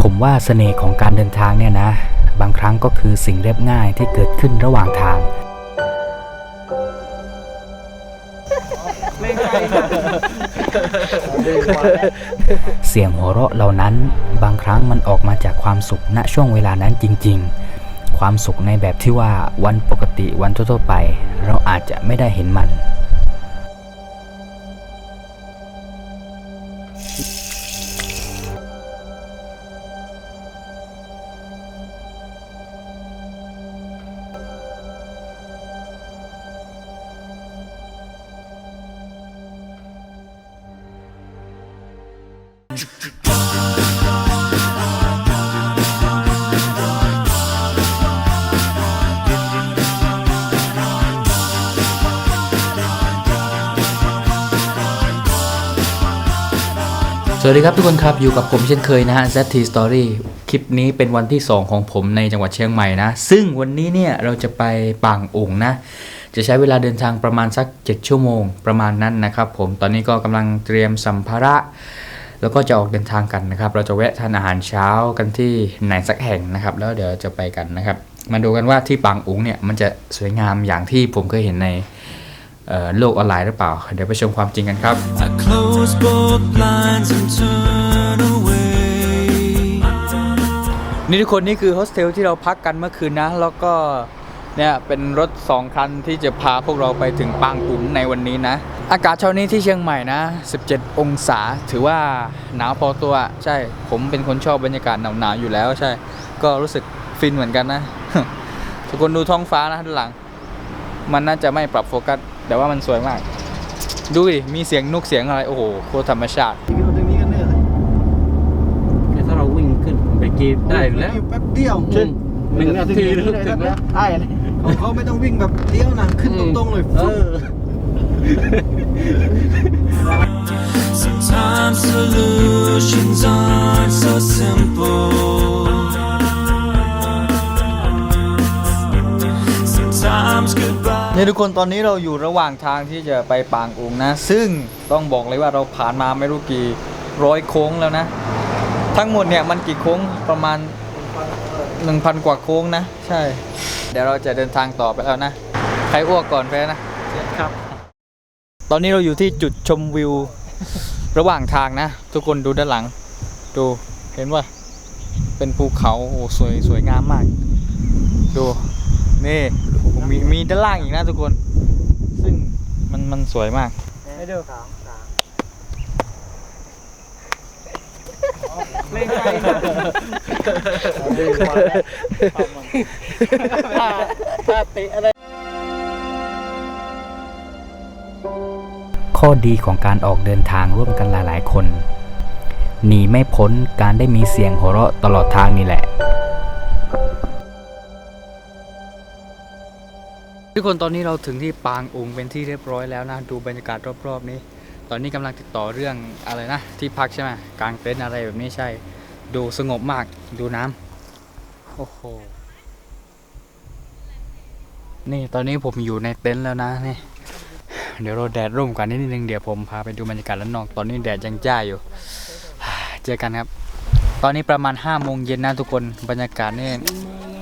ผมว่าเสน่ห์ของการเดินทางเนี่ยนะ บางครั้งก็คือสิ่งเรียบง่ายที่เกิดขึ้นระหว่างทาง เสียงหัวเราะเหล่านั้น บางครั้งมันออกมาจากความสุขณช่วงเวลานั้นจริง ๆ ความสุขในแบบที่ว่าวันปกติวันทั่วๆไป เราอาจจะไม่ได้เห็นมัน วัสดีครับทุกคนครับ อยู่กับผมเช่นเคยนะฮะ ZT Story คลิปนี้เป็นวันที่ 2 ของผมในจังหวัดเชียงใหม่นะ ซึ่งวันนี้เนี่ยเราจะไปปางองค์นะ จะใช้เวลาเดินทางประมาณสัก 7 ชั่วโมงประมาณนั้นนะครับผมตอนนี้ก็กำลังเตรียมสัมภาระ แล้วก็จะออกเดินทางกันนะครับ เราจะแวะทานอาหารเช้ากันที่ไหนสักแห่งนะครับ แล้วเดี๋ยวจะไปกันนะครับ มาดูกันว่าที่ปางอุ๋งเนี่ยมันจะสวยงามอย่างที่ผมเคยเห็นใน โลกออนไลน์หรือเปล่า เดี๋ยวไปชมความจริงกันครับ I close both blinds and turn away. นี่ทุกคนนี่คือโฮสเทลที่เราพักกันเมื่อคืนนะ แล้วก็เนี่ยเป็นรถ 2 คันที่จะพาพวกเราไปถึงปางอุ๋งในวันนี้นะ อากาศเช้านี้ที่เชียงใหม่นะ 17 องศาถือว่าหนาวพอตัวใช่ ผมเป็นคนชอบบรรยากาศหนาวๆอยู่แล้วใช่ ก็รู้สึกฟินเหมือนกันนะ ทุกคนดูท้องฟ้านะด้านหลัง มันน่าจะไม่ปรับโฟกัส แต่ว่ามันสวยมาก ดูดิ มีเสียงนกเสียงอะไร โอ้โหโคตรธรรมชาติอยู่ตรงนี้กันเนี่ยเลยแต่ถ้าเราวิ่งขึ้นไปกีบได้อยู่แล้วแป๊บเดียวเช่นหนึ่งนาทีถึงแล้วใช่เลยของเขาไม่ต้องวิ่งแบบเลี้ยวนะขึ้นตรงๆเลยเออ Sometimes solutions aren't so ทุกคนตอนนี้เราอยู่ระหว่างทางที่จะไปปางอุงนะ ซึ่งต้องบอกเลยว่าเราผ่านมาไม่รู้กี่ร้อยโค้งแล้วนะ ทั้งหมดเนี่ยมันกี่โค้งประมาณ 1,000 กว่าโค้งนะ ใช่ เดี๋ยวเราจะเดินทางต่อไปแล้วนะ ใครอ้วกก่อนแพ้นะครับ ตอนนี้เราอยู่ที่จุดชมวิวระหว่างทางนะ ทุกคนดูด้านหลัง ดูเห็นว่าเป็นภูเขาโอ้สวยสวยงามมาก ดูนี่ มีมีด้านล่างอีกนะทุกคน ซึ่งมันมันสวยมากไม่ดูสามสามเล่นไกลถ้าเตะอะไรข้อดีของการออกเดินทางร่วมกันหลายๆ คน หนีไม่พ้นการได้มีเสียงหัวเราะตลอดทางนี่แหละ ทุกคนตอนนี้เราถึงที่ปางอุงเป็นที่เรียบร้อยแล้วนะดูบรรยากาศรอบๆนี้ ตอนนี้กำลังติดต่อเรื่องอะไรนะ ที่พักใช่ไหมกลางเต็นท์อะไรแบบนี้ใช่ ดูสงบมากดูน้ำโอ้โหนี่ตอนนี้ผมอยู่ในเต็นท์แล้วนะนี่เดี๋ยวเราแดดร่มกว่านิดนึงเดี๋ยวผมพาไปดูบรรยากาศด้านนอกตอนนี้แดดยังจ้าอยู่ เจอกันครับ ตอนนี้ประมาณ5้าโมงเย็นนะทุกคนบรรยากาศนี่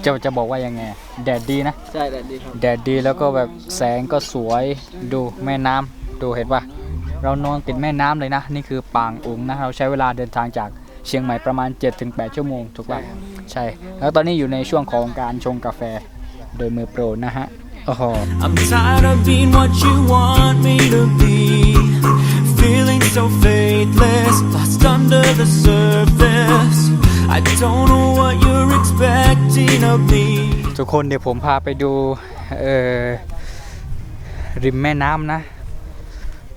จะจะบอกว่ายังไง แดดดีนะ ใช่แต่ดีครับ แดดดีแล้วก็แบบแสงก็สวยดูแม่น้ำดูเห็นปะเรานอนติดแม่น้ำเลยนะ นี่คือปางอุ๋งนะ เราใช้เวลาเดินทางจากเชียงใหม่ประมาณ 7-8 ชั่วโมงถูกปะใช่ แล้วตอนนี้อยู่ในช่วงของการชงกาแฟโดยมือโปรนะฮะโอ้โห I'm tired of being what you want me to be. Feeling so faithless, lost under the surface. I don't know what you're expecting of me. ทุกคนเดี๋ยวผมพาไปดูเออริมแม่น้ำนะ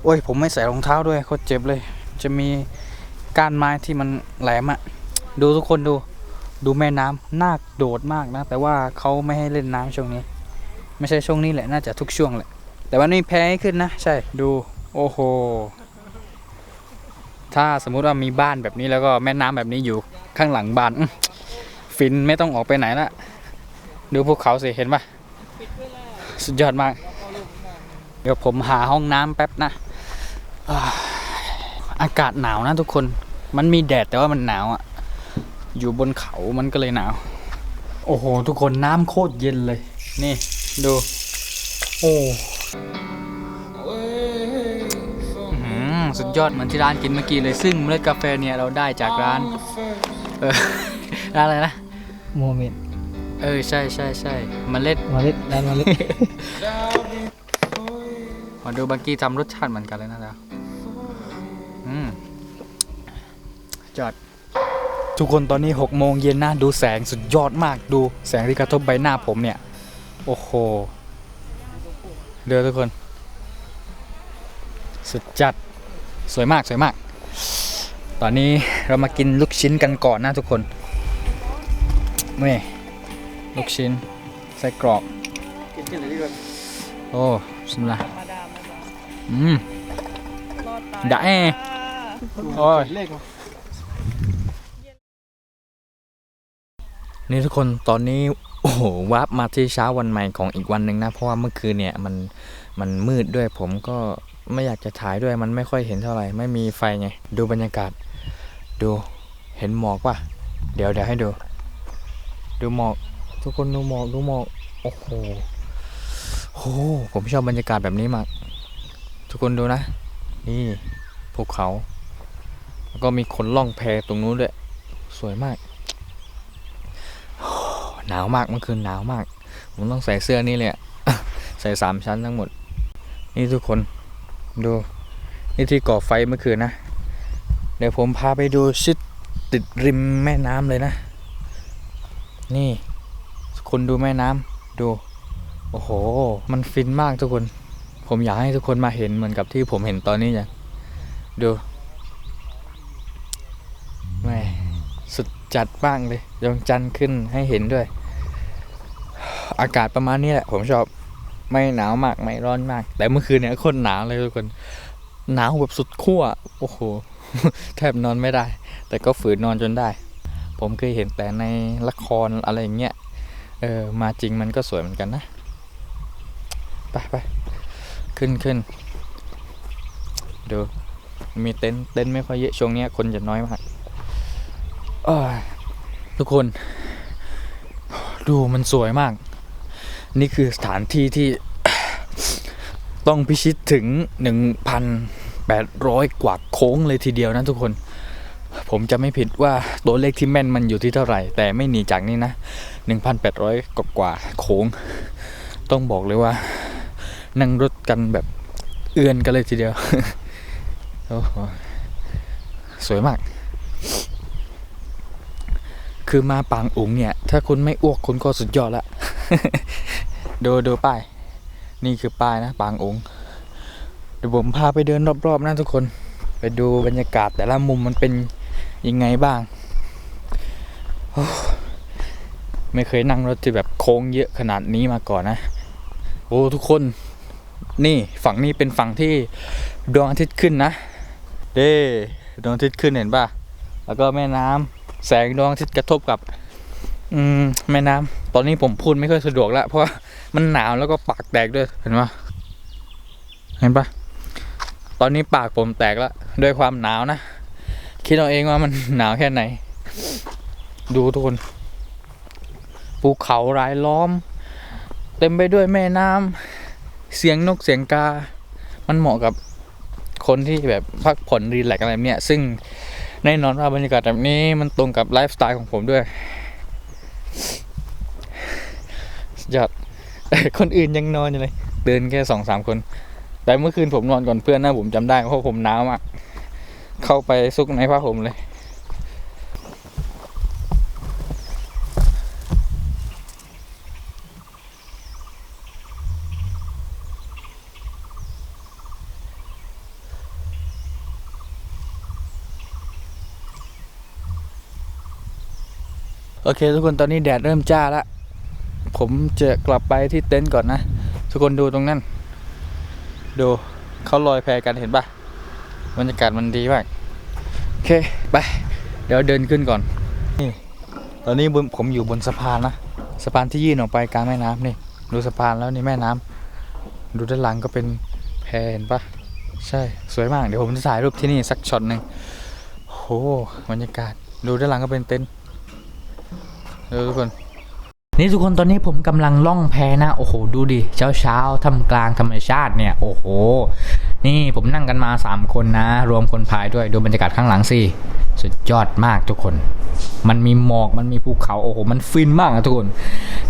โอ้ย ผมไม่ใส่รองเท้าด้วยโคตรเจ็บเลย จะมีก้านไม้ที่มันแหลมอะดูทุกคนดูดูแม่น้ำน่าโดดมากนะ แต่ว่าเขาไม่ให้เล่นน้ำช่วงนี้ ไม่ใช่ช่วงนี้แหละ น่าจะทุกช่วงแหละ แต่ว่านี่แพ้ขึ้นนะ ใช่ดู โอ้โห ถ้าสมมุติว่ามีบ้านแบบนี้แล้วก็แม่น้ำแบบนี้อยู่ข้างหลังบ้านฟินไม่ต้องออกไปไหนละดูภูเขาสิเห็นปะสุดยอดมาก เดี๋ยวผมหาห้องน้ำแป๊บนะอากาศหนาวนะทุกคนมันมีแดดแต่ว่ามันหนาวอะ่ะ อยู่บนเขามันก็เลยหนาว โอ้โห ทุกคนน้ำโคตรเย็นเลย นี่ ดู โอ้ สุดยอดเหมือนที่ร้านกินเมื่อกี้เลยซึ่งเมล็ดกาแฟเนี่ยเราได้จากร้านเออร้านอะไรนะโมเมนต์เออใช่ใช่ใช่เมล็ดมาเล็ดร้านมาเล็ดมาดูบางกี้ทำรสชาติเหมือนกันเลยนะแล้วอืมจอด ทุกคนตอนนี้6โมงเย็นนะดูแสงสุดยอดมากดูแสงที่กระทบใบหน้าผมเนี่ย โอ้โหเดือทุกคน สุดจัด สวยมากสวยมาก ตอนนี้เรามากินลูกชิ้นกันก่อนนะทุกคนนี่ลูกชิ้นไส้กรอกกินกันเลยดีกว่าโอ้สมละอืมได้โอ้ยเลขเหรอนี่ทุกคนตอนนี้ โอ้โหวาร์ปมาที่เช้าวันใหม่ของอีกวันหนึ่งนะ เพราะว่าเมื่อคืนเนี่ยมันมันมืดด้วยผมก็ไม่อยากจะถ่ายด้วยมันไม่ค่อยเห็นเท่าไหร่ไม่มีไฟไง ดูบรรยากาศ ดูเห็นหมอกป่ะ เดี๋ยวเดี๋ยวให้ดู ดูหมอก ทุกคนดูหมอกดูหมอกโอ้โหโหผมชอบบรรยากาศแบบนี้มาก ทุกคนดูนะ นี่ภูเขา แล้วก็มีคนล่องแพตรงนู้นด้วย สวยมาก หนาวมากเมื่อคืนหนาวมาก ผมต้องใส่เสื้อนี่เลยใส่สามชั้นทั้งหมด นี่ทุกคนดูนี่ที่ก่อไฟเมื่อคืนนะ เดี๋ยวผมพาไปดูชิดติดริมแม่น้ำเลยนะ นี่คนดูแม่น้ำดูโอ้โห มันฟินมากทุกคน ผมอยากให้ทุกคนมาเห็นเหมือนกับที่ผมเห็นตอนนี้อย่างดูแม่สุด จัดบ้างเลยดวงจันทร์ขึ้นให้เห็นด้วย อากาศประมาณนี้แหละ ผมชอบไม่หนาวมากไม่ร้อนมาก แต่เมื่อคืนเนี่ยคนหนาวเลยทุกคนหนาวแบบสุดขั้วโอ้โหแทบนอนไม่ได้ แต่ก็ฝืนนอนจนได้ ผมเคยเห็นแต่ในละครอะไรอย่างเงี้ยเออมาจริงมันก็สวยเหมือนกันนะไปไปขึ้นขึ้นดูมีเต็นท์เต็นท์ไม่ค่อยเยอะช่วงนี้คนจะน้อยมาก ทุกคน ดูมันสวยมาก นี่คือสถานที่ที่ต้องพิชิตถึง 1,800 กว่าโค้งเลยทีเดียวนะทุกคน ผมจะไม่ผิดว่าตัวเลขที่แม่นมันอยู่ที่เท่าไหร่ แต่ไม่หนีจากนี้นะ 1,800 กว่ากว่าโค้ง ต้องบอกเลยว่า นั่งรถกันแบบเอื้อนกันเลยทีเดียว โอ้โหสวยมาก คือมาปางอุ๋งเนี่ย ถ้าคุณไม่อ้วกคุณก็สุดยอดละดูดูป้าย นี่คือป้ายนะปางอุ๋งเดี๋ยวผมพาไปเดินรอบๆนะทุกคน ไปดูบรรยากาศแต่ละมุมมันเป็นยังไงบ้าง ไม่เคยนั่งรถที่แบบโค้งเยอะขนาดนี้มาก่อนนะ โอ้ทุกคน นี่ฝั่งนี้เป็นฝั่งที่ดวงอาทิตย์ขึ้นนะ เด้ดวงอาทิตย์ขึ้นเห็นป่ะ แล้วก็แม่น้ำ แสงดวงอาทิตย์กระทบกับอืมแม่น้ำตอนนี้ผมพูดไม่ค่อยสะดวกล้วเพราะว่ามันหนาวแล้วก็ปากแตกด้วยเห็นปะเห็นปะตอนนี้ปากผมแตกแล้วด้วยความหนาวนะคิดเอาเองว่ามันหนาวแค่ไหน ดูทุกคนภูเขารายล้อม เต็มไปด้วยแม่น้ำเสียงนกเสียงกา มันเหมาะกับคนที่แบบพักผ่อนรีแลกอะไรเนี้ยซึ่ง แน่นอนว่าบรรยากาศแบบนี้มันตรงกับไลฟ์สไตล์ของผมด้วยยอดคนอื่นยังนอนอยู่เลย เดินแค่สองสามคน แต่เมื่อคืนผมนอนก่อนเพื่อนนะผมจำได้เพราะผมหนาวมากเข้าไปซุกในผ้าห่มเลย โอเค ทุกคนตอนนี้แดดเริ่มจ้าแล้วผมจะกลับไปที่เต็นท์ก่อนนะ ทุกคนดูตรงนั้น ดูเขาลอยแพกันเห็นปะบรรยากาศมันดีมากโอเคไป เดี๋ยวเดินขึ้นก่อนนี่ตอนนี้ผมอยู่บนสะพานนะสะพานที่ยื่นออกไปกลางแม่น้ำนี่ ดูสะพานแล้วนี่แม่น้ำดูด้านหลังก็เป็นแพเห็นปะใช่สวยมากเดี๋ยวผมจะถ่ายรูปที่นี่สักช็อตหนึ่งโหบรรยากาศ ดูด้านหลังก็เป็นเต็นท์ เออทุกคน นี่ทุกคนตอนนี้ผมกำลังล่องแพนะโอ้โหดูดิเช้าเช้าทำกลางธรรมชาติเนี่ยโอ้โห นี่ผมนั่งกันมา 3 คนนะ รวมคนพายด้วยดูบรรยากาศข้างหลังสิสุดยอดมากทุกคน มันมีหมอก มันมีภูเขา โอ้โห มันฟินมากนะทุกคน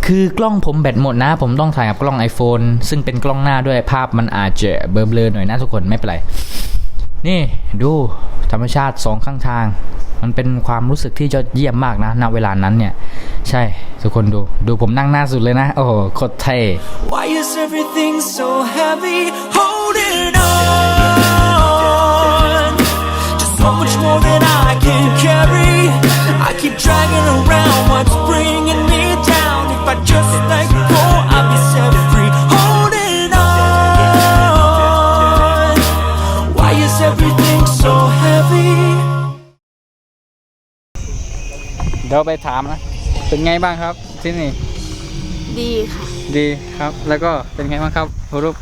คือกล้องผมแบตหมดนะ ผมต้องถ่ายกับกล้อง iPhone ซึ่งเป็นกล้องหน้าด้วย ภาพมันอาจจะเบลอๆหน่อยนะทุกคน ไม่เป็นไร นี่ดูธรรมชาติสองข้างทาง มันเป็นความรู้สึกที่ยอดเยี่ยมมากนะณเวลานั้นเนี่ย ใช่ทุกคนดูดูผมนั่งหน้าสุดเลยนะ โอ้โหโคตรเท่ Why is everything so heavy? Holding on. Just so much more than I can carry. I keep dragging around what's bringing me down. If I just let go, I'll be set free. Holding on. Why is everything เดี๋ยวไปถามนะ เป็นไงบ้างครับที่นี่ ดีค่ะ ดีครับ แล้วก็เป็นไงบ้างครับฮูรุป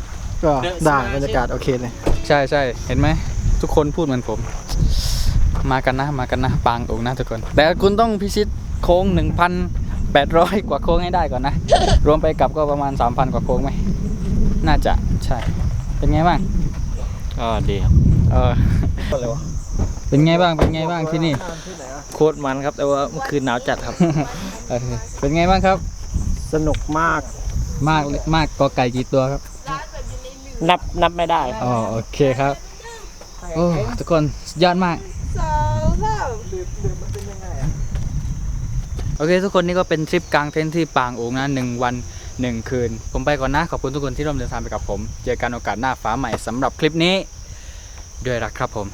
ก็ได้บรรยากาศโอเคเลยใช่ใช่เห็นไหม ทุกคนพูดเหมือนผม มากันนะมากันนะปางองนะทุกคน แต่คุณต้องพิชิตโค้ง 1,800 กว่าโค้งให้ได้ก่อนนะ รวมไปกลับก็ประมาณ 3,000 กว่าโค้งไหม น่าจะใช่ เป็นไงบ้าง ก็ดีครับ เออ เป็นไงบ้าง เป็นไงบ้างที่นี่ โคตรมันครับ แต่ว่าเมื่อคืนหนาวจัดครับเออเป็นไงบ้างครับ สนุกมาก มากเลยมากกอไก่กี่ตัวครับ นับนับไม่ได้ อ๋อโอเคครับ โอ้ทุกคนสุดยอดมากโอเคทุกคนนี่ก็เป็นทริปกลางเต็นท์ที่ปางโองนะหนึ่งวันหนึ่งคืน ผมไปก่อนนะ ขอบคุณทุกคนที่ร่วมเดินทางไปกับผม เจอกันโอกาสหน้าฟ้าใหม่สำหรับคลิปนี้ ด้วยรักครับผม